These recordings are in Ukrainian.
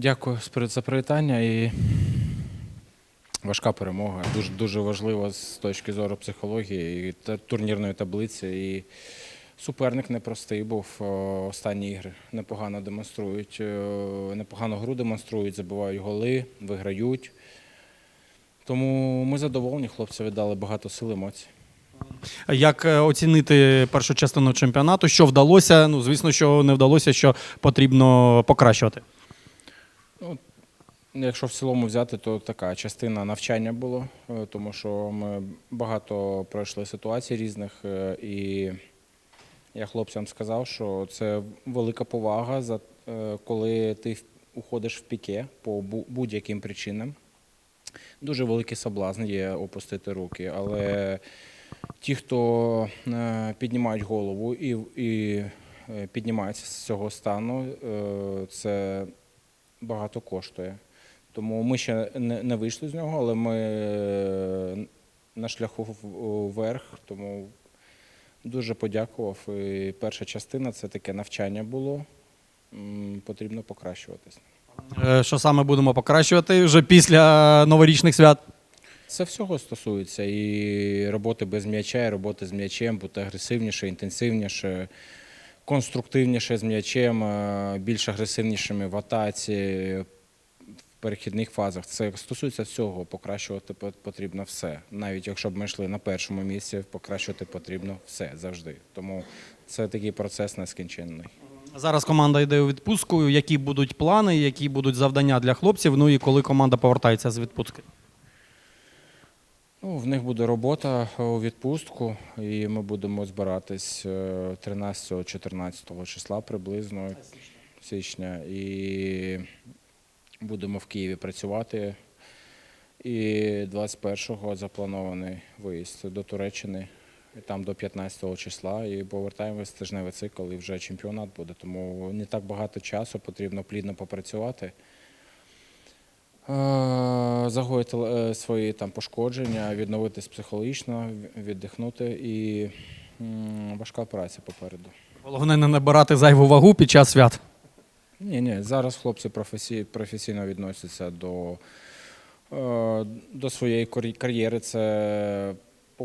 Дякую за привітання і важка перемога. Дуже дуже важлива з точки зору психології і турнірної таблиці. І суперник непростий був. Останні ігри непогано демонструють, непогану гру демонструють, забивають голи, виграють. Тому ми задоволені, хлопці віддали багато сил емоцій. Як е, оцінити першу частину чемпіонату? Що вдалося? Ну, звісно, що не вдалося, що потрібно покращувати. Ну, Якщо в цілому взяти, то така частина навчання було, е, тому що ми багато пройшли ситуацій різних, е, і я хлопцям сказав, що це велика повага, коли ти уходиш в піке по будь-яким причинам. Дуже великий соблазн є опустити руки, але ті, хто е, піднімають голову і, і е, піднімаються з цього стану, е, це багато коштує. Тому ми ще не, вийшли з нього, але ми на шляху вверх. Тому дуже подякував. І перша частина це таке навчання було. Потрібно покращуватись. Е, Що саме будемо покращувати вже після новорічних свят? Це всього стосується і роботи без м'яча, і роботи з м'ячем, бути агресивніше, інтенсивніше, конструктивніше з м'ячем, е, більш агресивнішими в атаці, в перехідних фазах. Це стосується всього. Покращувати потрібно все. Навіть якщо б ми йшли на першому місці, покращувати потрібно все завжди. Тому це такий процес нескінченний. Зараз команда йде у відпустку. Які будуть плани, які будуть завдання для хлопців? Ну і коли команда повертається з відпустки? Ну, в них буде робота у відпустку, і ми будемо збиратись е, 13-14 числа приблизно січня. І будемо в Києві працювати. І 21-го запланований виїзд до Туреччини, там до 15 числа. І повертаємось в тижневий цикл, і вже чемпіонат буде. Тому не так багато часу, потрібно плідно попрацювати. Е, Загоїти е, свої там пошкодження, відновитись психологічно, віддихнути і важка праця попереду. Головне не набирати зайву вагу під час свят. Ні, ні, зараз хлопці професійно відносяться до, е, до своєї кар'єри. Це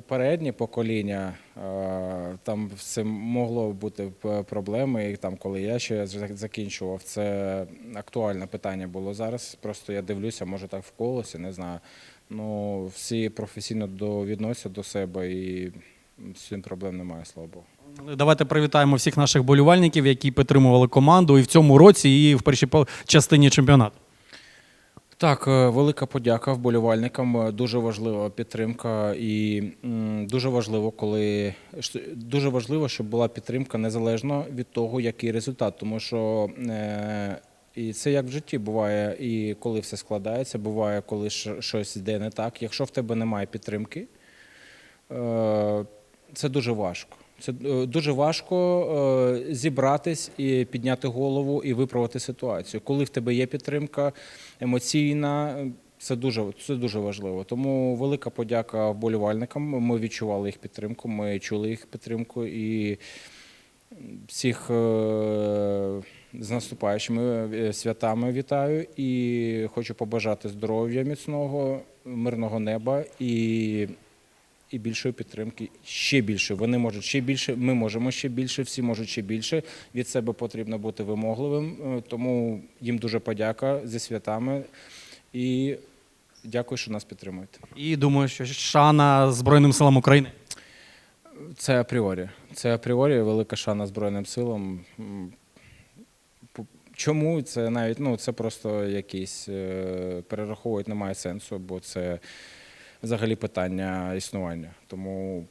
попереднє покоління. Е, там все могло бути проблеми. І там, коли я ще закінчував, це актуальне питання було зараз. Просто я дивлюся, може так в колосі, не знаю. Ну, всі професійно відносять до себе і з цим проблем немає, слава Богу. Давайте привітаємо всіх наших болівальників, які підтримували команду і в цьому році, і в першій частині чемпіонату. Так, е, велика подяка вболівальникам. Е, Дуже важлива підтримка, і дуже важливо, коли дуже важливо, щоб була підтримка незалежно від того, який результат. Тому що е, і це як в житті буває, і коли все складається, буває, коли щось йде не так. Якщо в тебе немає підтримки, це дуже важко. Це е, дуже важко е, зібратись і підняти голову і виправити ситуацію. Коли в тебе є підтримка емоційна, е, це дуже, це дуже важливо. Тому велика подяка вболівальникам. Ми відчували їх підтримку, ми чули їх підтримку і всіх з наступаючими святами вітаю і хочу побажати здоров'я міцного, мирного неба і і більшої підтримки ще більше. Вони можуть ще більше, ми можемо ще більше, всі можуть ще більше. Від себе потрібно бути вимогливим. Е, Тому їм дуже подяка зі святами і дякую, що нас підтримуєте. І думаю, що шана Збройним силам України. Це апріорі. Це апріорі велика шана Збройним силам. Чому це навіть ну це просто якісь е, перераховувати немає сенсу, бо це взагалі питання існування. Тому,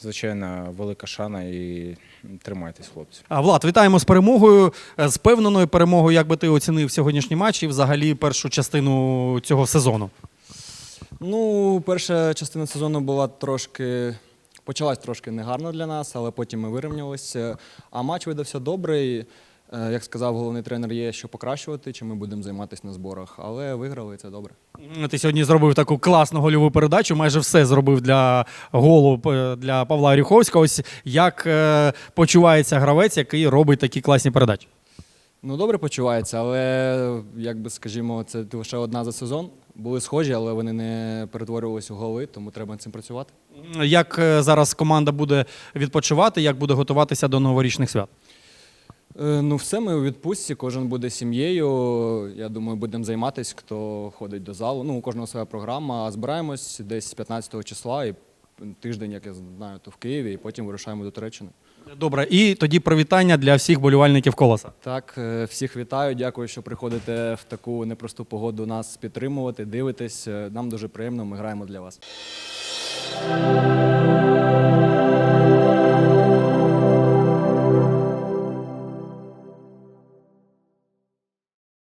звичайно, велика шана і тримайтесь, хлопці. А, Влад, вітаємо з перемогою. Е, З певненою перемогою, як би ти оцінив сьогоднішній матч і взагалі першу частину цього сезону. Ну, перша частина сезону була трошки. Почалась трошки негарно для нас, але потім ми вирівнялися. А матч видався добрий. Е, Як сказав головний тренер, є що покращувати, чи ми будемо займатися на зборах, але виграли і це добре. Ти сьогодні зробив таку класну гольову передачу, майже все зробив для голу е, для Павла Оріховського. Ось як е, почувається гравець, який робить такі класні передачі? Ну, добре почувається, але як би скажімо, це лише одна за сезон. Були схожі, але вони не перетворювалися у голи, тому треба над цим працювати. Як зараз команда буде відпочивати, як буде готуватися до новорічних свят? Е, Ну, все, ми у відпустці, кожен буде сім'єю. Я думаю, будемо займатися, хто ходить до залу. Ну, у кожного своя програма. А збираємось десь 15 числа і тиждень, як я знаю, то в Києві, і потім вирушаємо до Туреччини. Добре, і тоді привітання для всіх болівальників колоса. Так, е, всіх вітаю. Дякую, що приходите в таку непросту погоду нас підтримувати, дивитесь. Е, Нам дуже приємно, ми граємо для вас.